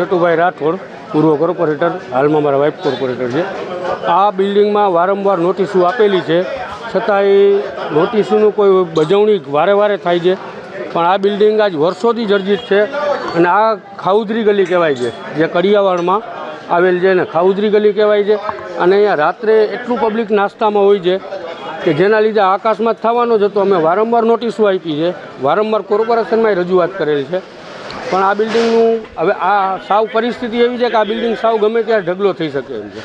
રાઠોડ, પૂર્વ કોર્પોરેટર, હાલમાં મારા વાઇફ કોર્પોરેટર છે. આ બિલ્ડિંગમાં વારંવાર નોટિસો આપેલી છે. છતાંય નોટિસનું કોઈ બજવણી વારે વારે થાય છે. પણ આ બિલ્ડિંગ આજ વર્ષોથી જર્જિત છે અને આ ખાઉદરી ગલી કહેવાય છે. જે કડિયાવાડમાં આવેલ છે ને ખાઉદરી ગલી કહેવાય છે. અને અહીંયા રાત્રે એટલું પબ્લિક નાસ્તામાં હોય છે કે જેના લીધે આકાશમાં જ થવાનો જ હતો. અમે વારંવાર નોટિસો આપી છે. વારંવાર કોર્પોરેશનમાં રજૂઆત કરેલી છે. પણ આ બિલ્ડિંગનું હવે આ સાવ પરિસ્થિતિ એવી છે કે આ બિલ્ડિંગ સાવ ગમે ત્યારે ઢગલો થઈ શકે એમ છે.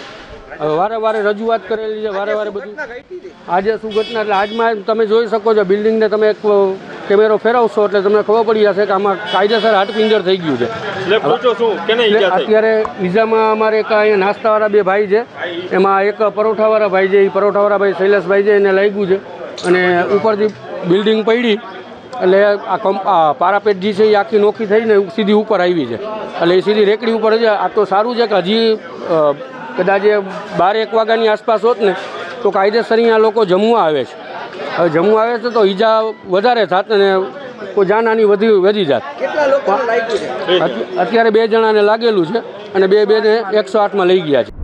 હવે વારે વારે રજૂઆત કરેલી છે વારે વારે બધું. આજે શું ઘટના એટલે આજમાં તમે જોઈ શકો છો બિલ્ડિંગને તમે એક કેમેરો ફેરવશો એટલે તમને ખબર પડી જશે કે આમાં કાયદેસર હાડપિંજર થઈ ગયું છે. અત્યારે ઈજામાં અમારે એક અહીંયા નાસ્તાવાળા બે ભાઈ છે. એમાં એક પરોઠાવાળા ભાઈ છે એ પરોઠાવાળા ભાઈ શૈલેષભાઈ છે એને લાગ્યું છે. અને ઉપરથી બિલ્ડિંગ પડી. એટલે આ કંપ પારાપેટ જે છે એ આખી નોખી થઈને સીધી ઉપર આવી છે. એટલે એ સીધી રેકડી ઉપર છે. આ તો સારું છે કે હજી કદાચ એ બાર એક વાગ્યાની આસપાસ હોત ને તો કાયદેસર અહીંયા લોકો જમવા આવે છે. હવે જમવા આવે છે તો ઈજા વધારે થાત અને કોઈ જાનહાની વધી વધી જાત. અત્યારે બે જણાને લાગેલું છે અને બે બેને એકસો આઠમાં લઈ ગયા છે.